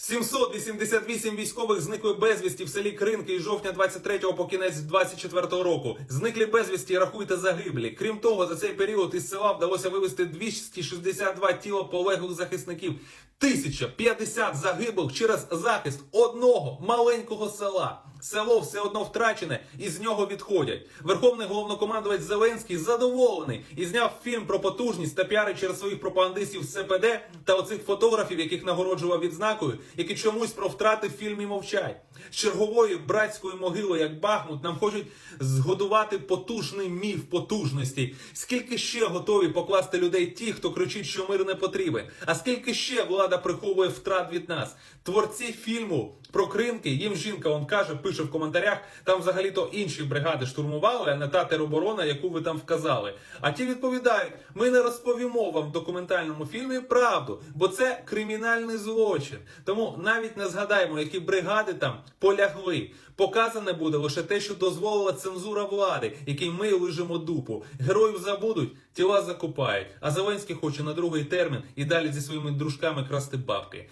788 військових зникли безвісті в селі Кринки із жовтня 23 по кінець 24 року. Зниклі безвісті рахуйте загиблі. Крім того, за цей період із села вдалося вивезти 262 тіла полеглих захисників. 1050 загиблих через захист одного маленького села. Село все одно втрачене, і з нього відходять. Верховний головнокомандувач Зеленський задоволений і зняв фільм про потужність та піари через своїх пропагандистів СПД та оцих фотографів, яких нагороджував відзнакою, які чомусь про втрати в фільмі мовчать. З чергової братської могили, як Бахмут, нам хочуть згодувати потужний міф потужності. Скільки ще готові покласти людей ті, хто кричить, що мир не потрібен? А скільки ще влада приховує втрат від нас? Творці фільму про кринки, їм жінка он каже, пише в коментарях, там взагалі-то інші бригади штурмували, а не та тероборона, яку ви там вказали. А ті відповідають: ми не розповімо вам в документальному фільмі правду, бо це кримінальний злочин. Тому навіть не згадаємо, які бригади там полягли. Показане буде лише те, що дозволила цензура влади, якій ми лижемо дупу. Героїв забудуть, тіла закопають. А Зеленський хоче на другий термін і далі зі своїми дружками красти бабки.